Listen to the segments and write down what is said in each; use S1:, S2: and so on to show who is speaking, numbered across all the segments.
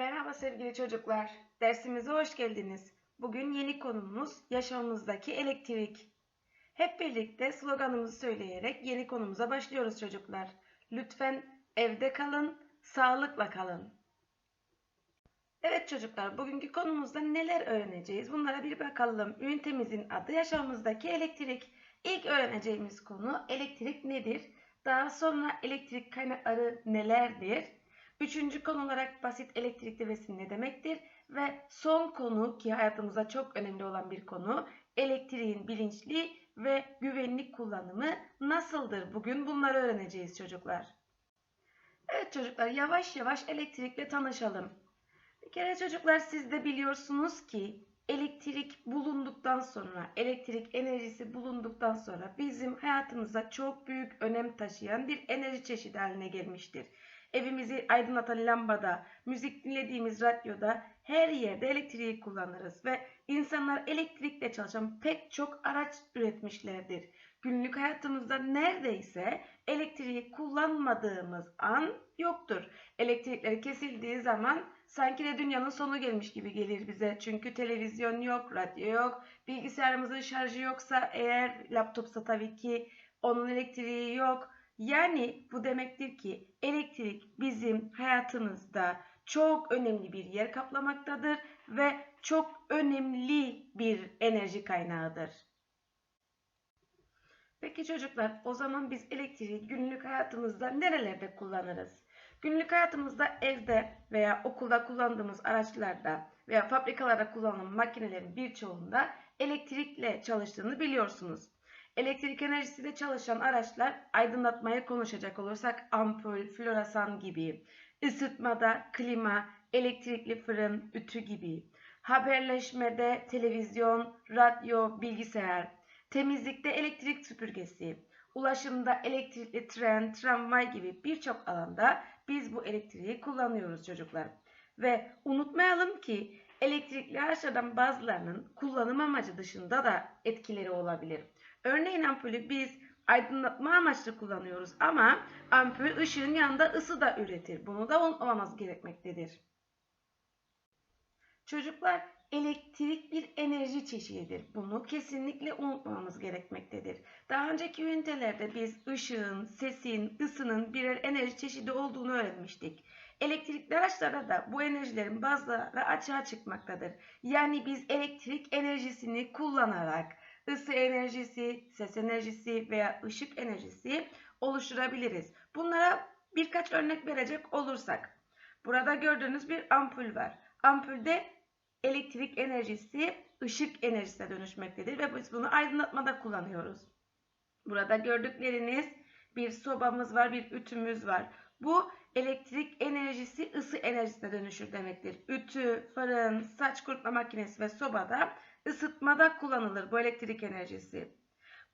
S1: Merhaba sevgili çocuklar. Dersimize hoş geldiniz. Bugün yeni konumuz yaşamımızdaki elektrik. Hep birlikte sloganımızı söyleyerek yeni konumuza başlıyoruz çocuklar. Lütfen evde kalın, sağlıkla kalın. Evet çocuklar, bugünkü konumuzda neler öğreneceğiz? Bunlara bir bakalım. Ünitemizin adı yaşamımızdaki elektrik. İlk öğreneceğimiz konu elektrik nedir? Daha sonra elektrik kaynakları nelerdir? Üçüncü konu olarak basit elektrik devesi ne demektir? Ve son konu ki hayatımızda çok önemli olan bir konu elektriğin bilinçli ve güvenlik kullanımı nasıldır? Bugün bunları öğreneceğiz çocuklar. Evet çocuklar yavaş yavaş elektrikle tanışalım. Bir kere çocuklar siz de biliyorsunuz ki elektrik bulunduktan sonra, elektrik enerjisi bulunduktan sonra bizim hayatımıza çok büyük önem taşıyan bir enerji çeşidi haline gelmiştir. Evimizi aydınlatan lambada, müzik dinlediğimiz radyoda her yerde elektriği kullanırız ve insanlar elektrikle çalışan pek çok araç üretmişlerdir. Günlük hayatımızda neredeyse elektriği kullanmadığımız an yoktur. Elektrikler kesildiği zaman sanki de dünyanın sonu gelmiş gibi gelir bize. Çünkü televizyon yok, radyo yok, bilgisayarımızın şarjı yoksa eğer laptopsa tabii ki onun elektriği yok. Yani bu demektir ki elektrik bizim hayatımızda çok önemli bir yer kaplamaktadır ve çok önemli bir enerji kaynağıdır. Peki çocuklar o zaman biz elektriği günlük hayatımızda nerelerde kullanırız? Günlük hayatımızda evde veya okulda kullandığımız araçlarda veya fabrikalarda kullanılan makinelerin birçoğunda elektrikle çalıştığını biliyorsunuz. Elektrik enerjisiyle çalışan araçlar aydınlatmaya konuşacak olursak ampul, floresan gibi, ısıtmada klima, elektrikli fırın, ütü gibi, haberleşmede televizyon, radyo, bilgisayar, temizlikte elektrik süpürgesi, ulaşımda elektrikli tren, tramvay gibi birçok alanda biz bu elektriği kullanıyoruz çocuklar. Ve unutmayalım ki elektrikli araçlardan bazılarının kullanım amacı dışında da etkileri olabilir. Örneğin ampulü biz aydınlatma amaçlı kullanıyoruz ama ampul ışığın yanında ısı da üretir. Bunu da unutmamamız gerekmektedir. Çocuklar elektrik bir enerji çeşididir. Bunu kesinlikle unutmamamız gerekmektedir. Daha önceki ünitelerde biz ışığın, sesin, ısının birer enerji çeşidi olduğunu öğrenmiştik. Elektrikli araçlarda da bu enerjilerin bazıları açığa çıkmaktadır. Yani biz elektrik enerjisini kullanarak ısı enerjisi, ses enerjisi veya ışık enerjisi oluşturabiliriz. Bunlara birkaç örnek verecek olursak. Burada gördüğünüz bir ampul var. Ampulde elektrik enerjisi ışık enerjisine dönüşmektedir ve biz bunu aydınlatmada kullanıyoruz. Burada gördükleriniz bir sobamız var, bir ütümüz var. Bu elektrik enerjisi ısı enerjisine dönüşür demektir. Ütü, fırın, saç kurutma makinesi ve sobada ısıtmada kullanılır bu elektrik enerjisi.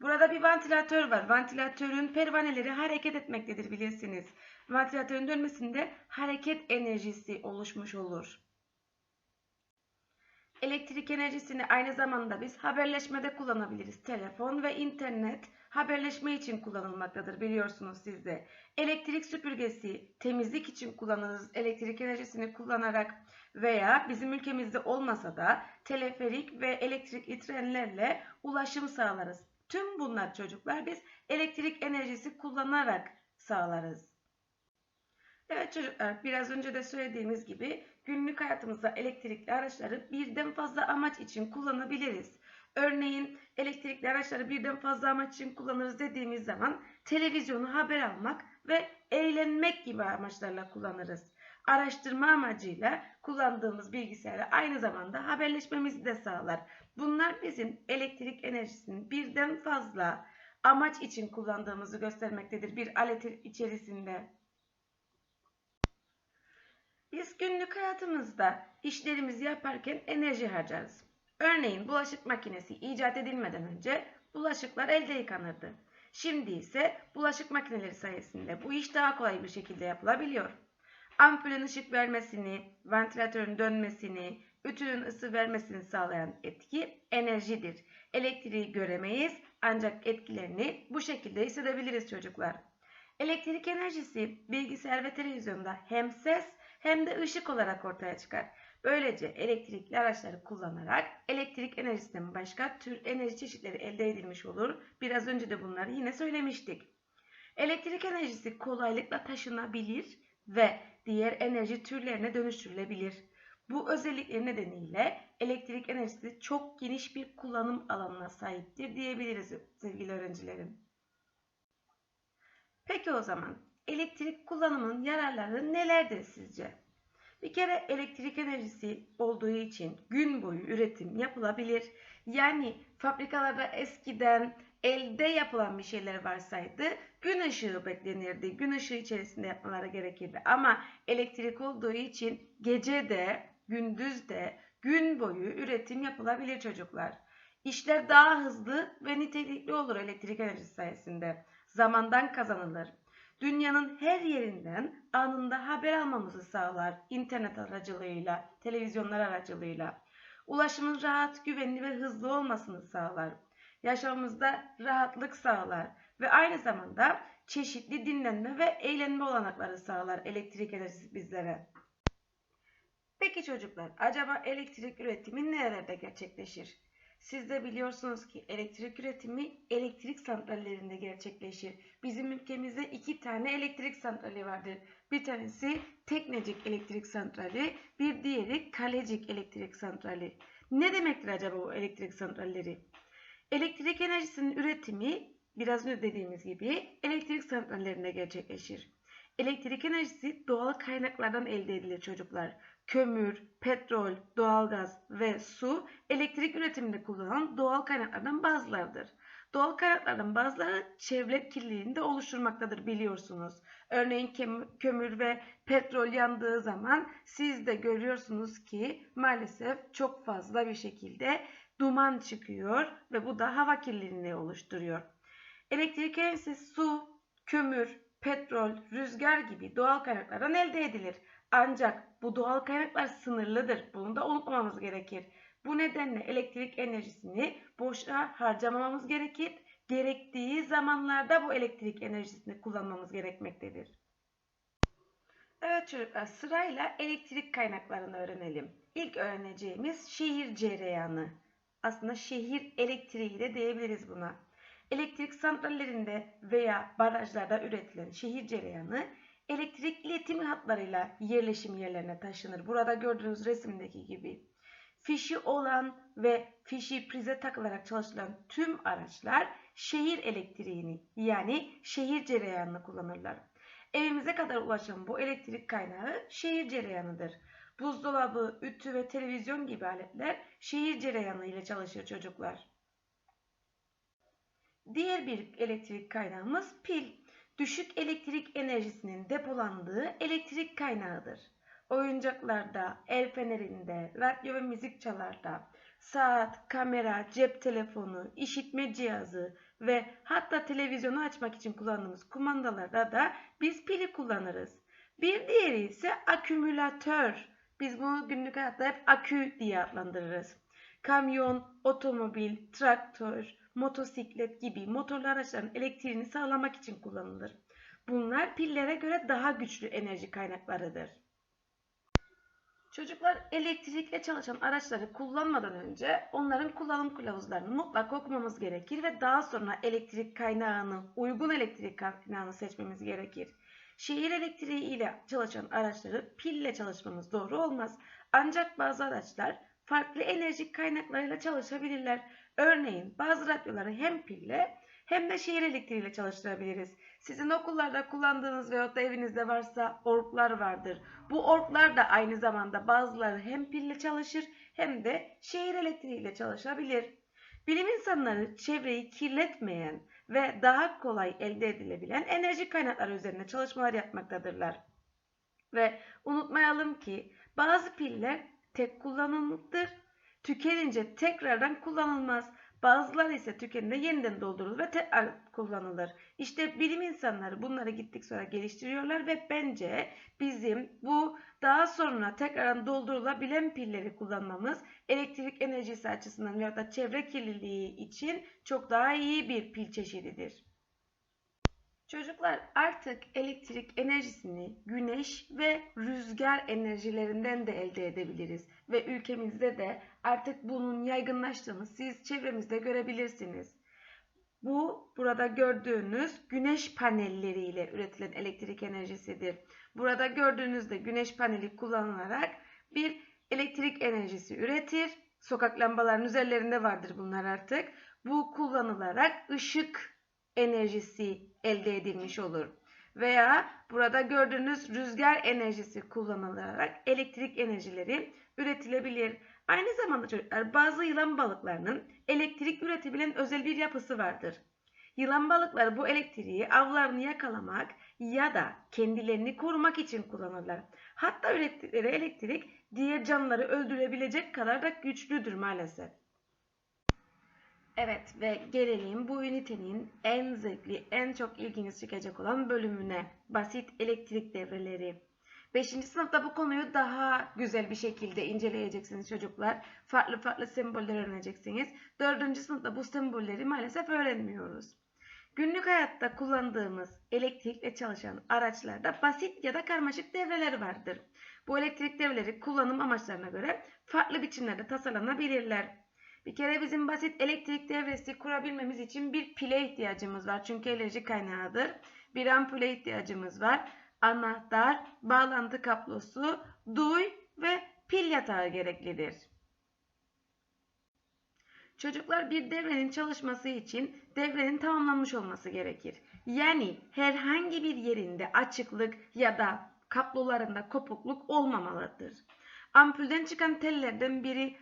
S1: Burada bir ventilatör var. Ventilatörün pervaneleri hareket etmektedir bilirsiniz. Ventilatörün dönmesinde hareket enerjisi oluşmuş olur. Elektrik enerjisini aynı zamanda biz haberleşmede kullanabiliriz. Telefon ve internet haberleşme için kullanılmaktadır biliyorsunuz siz de. Elektrik süpürgesi temizlik için kullanırız. Elektrik enerjisini kullanarak veya bizim ülkemizde olmasa da teleferik ve elektrikli trenlerle ulaşım sağlarız. Tüm bunlar çocuklar biz elektrik enerjisi kullanarak sağlarız. Evet çocuklar biraz önce de söylediğimiz gibi günlük hayatımızda elektrikli araçları birden fazla amaç için kullanabiliriz. Örneğin elektrikli araçları birden fazla amaç için kullanırız dediğimiz zaman televizyonu haber almak ve eğlenmek gibi amaçlarla kullanırız. Araştırma amacıyla kullandığımız bilgisayarı aynı zamanda haberleşmemizi de sağlar. Bunlar bizim elektrik enerjisinin birden fazla amaç için kullandığımızı göstermektedir bir alet içerisinde. Biz günlük hayatımızda işlerimizi yaparken enerji harcarız. Örneğin bulaşık makinesi icat edilmeden önce bulaşıklar elde yıkanırdı. Şimdi ise bulaşık makineleri sayesinde bu iş daha kolay bir şekilde yapılabiliyor. Ampulün ışık vermesini, ventilatörün dönmesini, ütünün ısı vermesini sağlayan etki enerjidir. Elektriği göremeyiz ancak etkilerini bu şekilde hissedebiliriz çocuklar. Elektrik enerjisi bilgisayar ve televizyonda hem ses hem de ışık olarak ortaya çıkar. Böylece elektrikli araçları kullanarak elektrik enerjisinden başka tür enerji çeşitleri elde edilmiş olur. Biraz önce de bunları yine söylemiştik. Elektrik enerjisi kolaylıkla taşınabilir ve diğer enerji türlerine dönüştürülebilir. Bu özellikleri nedeniyle elektrik enerjisi çok geniş bir kullanım alanına sahiptir diyebiliriz sevgili öğrencilerim. Peki o zaman elektrik kullanımının yararları nelerdir sizce? Bir kere elektrik enerjisi olduğu için gün boyu üretim yapılabilir. Yani fabrikalarda eskiden elde yapılan bir şeyler varsaydı gün ışığı beklenirdi. Gün ışığı içerisinde yapmaları gerekirdi. Ama elektrik olduğu için gece de gündüz de gün boyu üretim yapılabilir çocuklar. İşler daha hızlı ve nitelikli olur elektrik enerjisi sayesinde. Zamandan kazanılır. Dünyanın her yerinden anında haber almamızı sağlar internet aracılığıyla, televizyonlar aracılığıyla. Ulaşımın rahat, güvenli ve hızlı olmasını sağlar. Yaşamımızda rahatlık sağlar ve aynı zamanda çeşitli dinlenme ve eğlenme olanakları sağlar elektrik enerjisi bizlere. Peki çocuklar, acaba elektrik üretimi nerelerde gerçekleşir? Siz de biliyorsunuz ki elektrik üretimi elektrik santrallerinde gerçekleşir. Bizim ülkemizde iki tane elektrik santrali vardır. Bir tanesi Teknecik Elektrik Santrali, bir diğeri Kalecik Elektrik Santrali. Ne demektir acaba bu elektrik santralleri? Elektrik enerjisinin üretimi biraz önce dediğimiz gibi elektrik santrallerinde gerçekleşir. Elektrik enerjisi doğal kaynaklardan elde edilir çocuklar kömür, petrol, doğalgaz ve su elektrik üretiminde kullanılan doğal kaynaklardan bazılarıdır. Doğal kaynaklardan bazıları çevre kirliliğini de oluşturmaktadır biliyorsunuz. Örneğin kömür ve petrol yandığı zaman siz de görüyorsunuz ki maalesef çok fazla bir şekilde duman çıkıyor ve bu da hava kirliliğini oluşturuyor. Elektrik enerjisi su, kömür, petrol, rüzgar gibi doğal kaynaklardan elde edilir. Ancak bu doğal kaynaklar sınırlıdır. Bunu da unutmamamız gerekir. Bu nedenle elektrik enerjisini boşa harcamamamız gerekir. Gerektiği zamanlarda bu elektrik enerjisini kullanmamız gerekmektedir. Evet çocuklar sırayla elektrik kaynaklarını öğrenelim. İlk öğreneceğimiz şehir cereyanı. Aslında şehir elektriği de diyebiliriz buna. Elektrik santrallerinde veya barajlarda üretilen şehir cereyanı elektrik iletim hatlarıyla yerleşim yerlerine taşınır. Burada gördüğünüz resimdeki gibi. Fişi olan ve fişi prize takılarak çalışılan tüm araçlar şehir elektriğini yani şehir cereyanını kullanırlar. Evimize kadar ulaşan bu elektrik kaynağı şehir cereyanıdır. Buzdolabı, ütü ve televizyon gibi aletler şehir cereyanı ile çalışır çocuklar. Diğer bir elektrik kaynağımız pil düşük elektrik enerjisinin depolandığı elektrik kaynağıdır. Oyuncaklarda, el fenerinde, radyo ve müzik çalarda, saat, kamera, cep telefonu, işitme cihazı ve hatta televizyonu açmak için kullandığımız kumandalarda da biz pili kullanırız. Bir diğeri ise akümülatör. Biz bunu günlük hayatta hep akü diye adlandırırız. Kamyon, otomobil, traktör, motosiklet gibi motorlu araçların elektriğini sağlamak için kullanılır. Bunlar pillere göre daha güçlü enerji kaynaklarıdır. Çocuklar elektrikle çalışan araçları kullanmadan önce onların kullanım kılavuzlarını mutlaka okumamız gerekir ve daha sonra elektrik kaynağını, uygun elektrik kaynağını seçmemiz gerekir. Şehir elektriği ile çalışan araçları pille çalışmamız doğru olmaz. Ancak bazı araçlar farklı enerji kaynaklarıyla çalışabilirler. Örneğin bazı radyoları hem pille hem de şehir elektriğiyle çalıştırabiliriz. Sizin okullarda kullandığınız veyahut da evinizde varsa orklar vardır. Bu orklar da aynı zamanda bazıları hem pille çalışır hem de şehir elektriğiyle çalışabilir. Bilim insanları çevreyi kirletmeyen ve daha kolay elde edilebilen enerji kaynakları üzerine çalışmalar yapmaktadırlar. Ve unutmayalım ki bazı piller tek kullanımlıktır. Tükenince tekrardan kullanılmaz. Bazıları ise tükeninde yeniden doldurulur ve tekrar kullanılır. İşte bilim insanları bunları gittik sonra geliştiriyorlar ve bence bizim bu daha sonra tekrardan doldurulabilen pilleri kullanmamız elektrik enerjisi açısından veya da çevre kirliliği için çok daha iyi bir pil çeşididir. Çocuklar artık elektrik enerjisini güneş ve rüzgar enerjilerinden de elde edebiliriz. Ve ülkemizde de artık bunun yaygınlaştığını siz çevremizde görebilirsiniz. Bu burada gördüğünüz güneş panelleriyle üretilen elektrik enerjisidir. Burada gördüğünüzde güneş paneli kullanılarak bir elektrik enerjisi üretir. Sokak lambalarının üzerlerinde vardır bunlar artık. Bu kullanılarak ışık enerjisi elde edilmiş olur. Veya burada gördüğünüz rüzgar enerjisi kullanılarak elektrik enerjileri üretilebilir. Aynı zamanda çocuklar bazı yılan balıklarının elektrik üretebilen özel bir yapısı vardır. Yılan balıkları bu elektriği avlarını yakalamak ya da kendilerini korumak için kullanırlar. Hatta ürettikleri elektrik diğer canlıları öldürebilecek kadar da güçlüdür maalesef. Evet ve gelelim bu ünitenin en zevkli, en çok ilginizi çekecek olan bölümüne. Basit elektrik devreleri. 5. sınıfta bu konuyu daha güzel bir şekilde inceleyeceksiniz çocuklar. Farklı farklı semboller öğreneceksiniz. 4. sınıfta bu sembolleri maalesef öğrenmiyoruz. Günlük hayatta kullandığımız elektrikle çalışan araçlarda basit ya da karmaşık devreler vardır. Bu elektrik devreleri kullanım amaçlarına göre farklı biçimlerde tasarlanabilirler. Bir kere bizim basit elektrik devresi kurabilmemiz için bir pile ihtiyacımız var. Çünkü enerji kaynağıdır. Bir ampule ihtiyacımız var. Anahtar, bağlantı kablosu, duy ve pil yatağı gereklidir. Çocuklar bir devrenin çalışması için devrenin tamamlanmış olması gerekir. Yani herhangi bir yerinde açıklık ya da kablolarında kopukluk olmamalıdır. Ampulden çıkan tellerden biri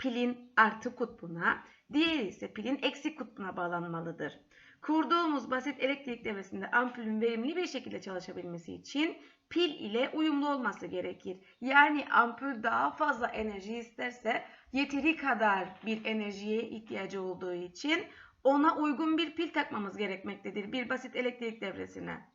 S1: pilin artı kutbuna, diğeri ise pilin eksi kutbuna bağlanmalıdır. Kurduğumuz basit elektrik devresinde ampulün verimli bir şekilde çalışabilmesi için pil ile uyumlu olması gerekir. Yani ampul daha fazla enerji isterse yeteri kadar bir enerjiye ihtiyacı olduğu için ona uygun bir pil takmamız gerekmektedir bir basit elektrik devresine.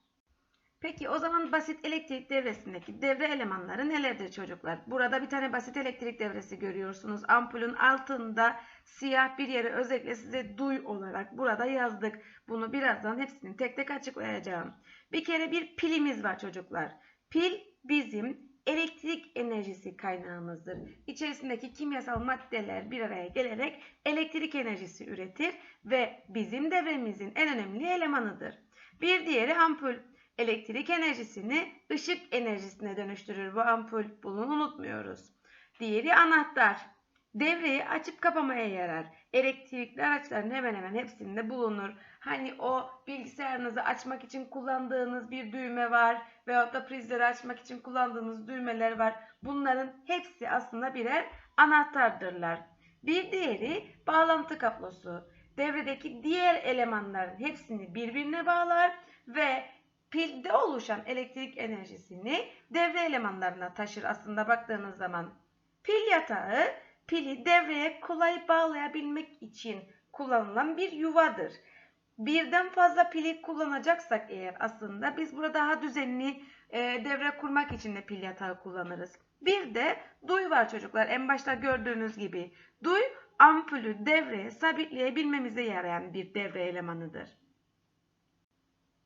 S1: Peki o zaman basit elektrik devresindeki devre elemanları nelerdir çocuklar? Burada bir tane basit elektrik devresi görüyorsunuz. Ampulün altında siyah bir yere özellikle size duy olarak burada yazdık. Bunu birazdan hepsini tek tek açıklayacağım. Bir kere bir pilimiz var çocuklar. Pil bizim elektrik enerjisi kaynağımızdır. İçerisindeki kimyasal maddeler bir araya gelerek elektrik enerjisi üretir ve bizim devremizin en önemli elemanıdır. Bir diğeri ampul elektrik enerjisini ışık enerjisine dönüştürür bu ampul. Bunu unutmuyoruz. Diğeri anahtar. Devreyi açıp kapamaya yarar. Elektrikli araçların hemen hemen hepsinde bulunur. Hani o bilgisayarınızı açmak için kullandığınız bir düğme var veyahut da prizleri açmak için kullandığınız düğmeler var. Bunların hepsi aslında birer anahtardırlar. Bir diğeri bağlantı kablosu. Devredeki diğer elemanların hepsini birbirine bağlar ve pilde oluşan elektrik enerjisini devre elemanlarına taşır aslında baktığınız zaman. Pil yatağı pili devreye kolay bağlayabilmek için kullanılan bir yuvadır. Birden fazla pili kullanacaksak eğer aslında biz burada daha düzenli e, devre kurmak için de pil yatağı kullanırız. Bir de duy var çocuklar en başta gördüğünüz gibi. Duy ampulü devreye sabitleyebilmemize yarayan bir devre elemanıdır.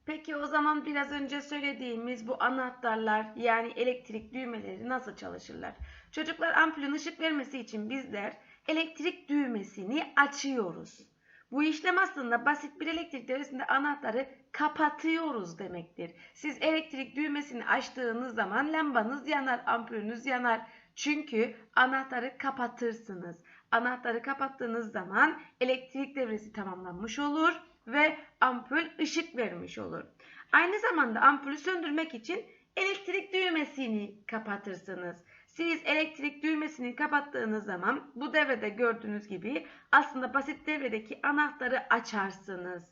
S1: Peki o zaman biraz önce söylediğimiz bu anahtarlar yani elektrik düğmeleri nasıl çalışırlar? Çocuklar ampulün ışık vermesi için bizler elektrik düğmesini açıyoruz. Bu işlem aslında basit bir elektrik devresinde anahtarı kapatıyoruz demektir. Siz elektrik düğmesini açtığınız zaman lambanız yanar, ampulünüz yanar. Çünkü anahtarı kapatırsınız. Anahtarı kapattığınız zaman elektrik devresi tamamlanmış olur ve ampul ışık vermiş olur. Aynı zamanda ampulü söndürmek için elektrik düğmesini kapatırsınız. Siz elektrik düğmesini kapattığınız zaman bu devrede gördüğünüz gibi aslında basit devredeki anahtarı açarsınız.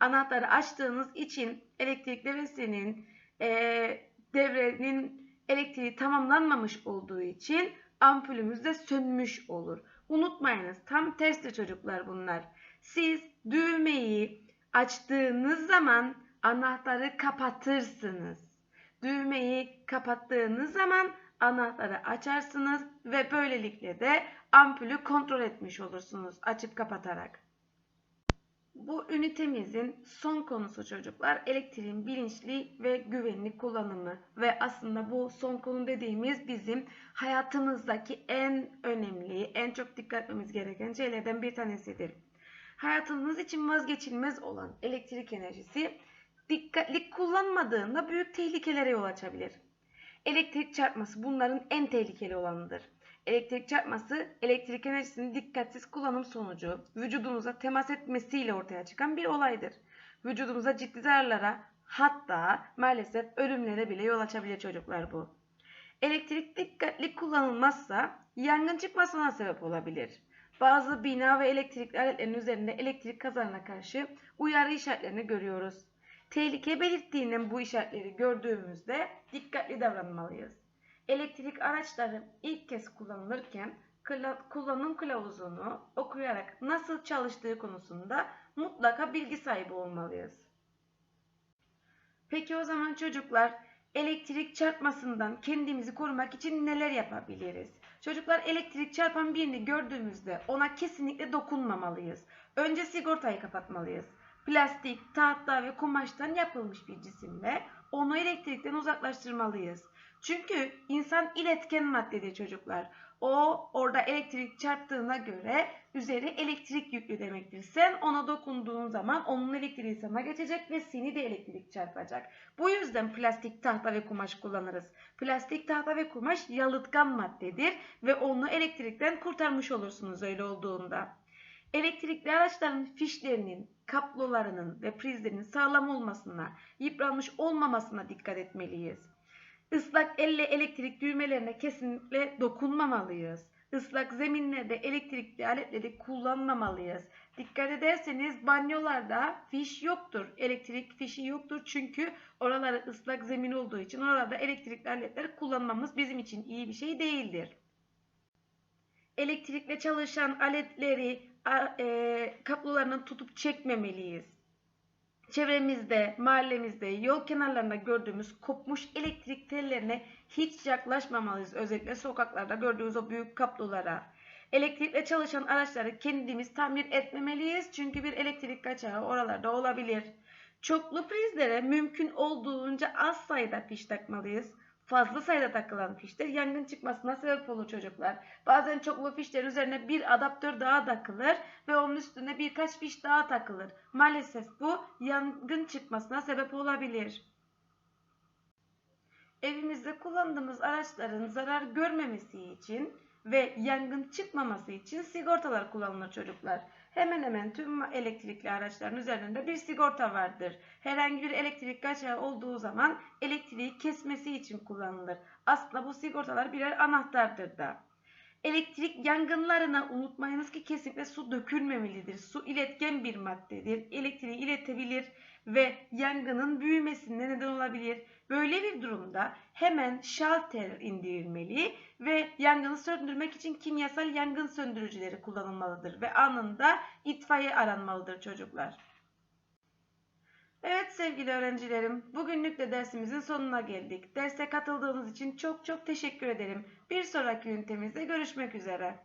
S1: Anahtarı açtığınız için elektrik devresinin e, devrenin elektriği tamamlanmamış olduğu için ampulümüz de sönmüş olur. Unutmayınız tam tersi çocuklar bunlar. Siz düğmeyi açtığınız zaman anahtarı kapatırsınız. Düğmeyi kapattığınız zaman anahtarı açarsınız ve böylelikle de ampulü kontrol etmiş olursunuz açıp kapatarak. Bu ünitemizin son konusu çocuklar elektriğin bilinçli ve güvenli kullanımı ve aslında bu son konu dediğimiz bizim hayatımızdaki en önemli, en çok dikkat etmemiz gereken şeylerden bir tanesidir. Hayatımız için vazgeçilmez olan elektrik enerjisi dikkatli kullanmadığında büyük tehlikelere yol açabilir. Elektrik çarpması bunların en tehlikeli olanıdır. Elektrik çarpması elektrik enerjisinin dikkatsiz kullanım sonucu vücudumuza temas etmesiyle ortaya çıkan bir olaydır. Vücudumuza ciddi zararlara hatta maalesef ölümlere bile yol açabilir çocuklar bu. Elektrik dikkatli kullanılmazsa yangın çıkmasına sebep olabilir. Bazı bina ve elektrikli aletlerin üzerinde elektrik kazanına karşı uyarı işaretlerini görüyoruz. Tehlike belirttiğinden bu işaretleri gördüğümüzde dikkatli davranmalıyız. Elektrik araçları ilk kez kullanılırken kullanım kılavuzunu okuyarak nasıl çalıştığı konusunda mutlaka bilgi sahibi olmalıyız. Peki o zaman çocuklar elektrik çarpmasından kendimizi korumak için neler yapabiliriz? Çocuklar elektrik çarpan birini gördüğümüzde ona kesinlikle dokunmamalıyız. Önce sigortayı kapatmalıyız. Plastik, tahta ve kumaştan yapılmış bir cisimle onu elektrikten uzaklaştırmalıyız. Çünkü insan iletken maddedir çocuklar. O orada elektrik çarptığına göre üzeri elektrik yüklü demektir. Sen ona dokunduğun zaman onun elektriği sana geçecek ve seni de elektrik çarpacak. Bu yüzden plastik tahta ve kumaş kullanırız. Plastik tahta ve kumaş yalıtkan maddedir ve onu elektrikten kurtarmış olursunuz öyle olduğunda. Elektrikli araçların fişlerinin, kablolarının ve prizlerinin sağlam olmasına, yıpranmış olmamasına dikkat etmeliyiz. Islak elle elektrik düğmelerine kesinlikle dokunmamalıyız. Islak zeminlerde elektrikli aletleri kullanmamalıyız. Dikkat ederseniz banyolarda fiş yoktur. Elektrik fişi yoktur çünkü oraları ıslak zemin olduğu için oralarda elektrikli aletler kullanmamız bizim için iyi bir şey değildir. Elektrikle çalışan aletleri e, kablolarını tutup çekmemeliyiz. Çevremizde, mahallemizde, yol kenarlarında gördüğümüz kopmuş elektrik tellerine hiç yaklaşmamalıyız. Özellikle sokaklarda gördüğümüz o büyük kablolara. Elektrikle çalışan araçları kendimiz tamir etmemeliyiz. Çünkü bir elektrik kaçağı oralarda olabilir. Çoklu prizlere mümkün olduğunca az sayıda fiş takmalıyız fazla sayıda takılan fişler yangın çıkmasına sebep olur çocuklar. Bazen çoklu fişlerin üzerine bir adaptör daha takılır ve onun üstüne birkaç fiş daha takılır. Maalesef bu yangın çıkmasına sebep olabilir. Evimizde kullandığımız araçların zarar görmemesi için ve yangın çıkmaması için sigortalar kullanılır çocuklar. Hemen hemen tüm elektrikli araçların üzerinde bir sigorta vardır. Herhangi bir elektrik kaçağı olduğu zaman elektriği kesmesi için kullanılır. Aslında bu sigortalar birer anahtardır da. Elektrik yangınlarına unutmayınız ki kesinlikle su dökülmemelidir. Su iletken bir maddedir. Elektriği iletebilir ve yangının büyümesine neden olabilir. Böyle bir durumda hemen şalter indirilmeli ve yangını söndürmek için kimyasal yangın söndürücüleri kullanılmalıdır ve anında itfaiye aranmalıdır çocuklar. Evet sevgili öğrencilerim, bugünlük de dersimizin sonuna geldik. Derse katıldığınız için çok çok teşekkür ederim. Bir sonraki ünitemizde görüşmek üzere.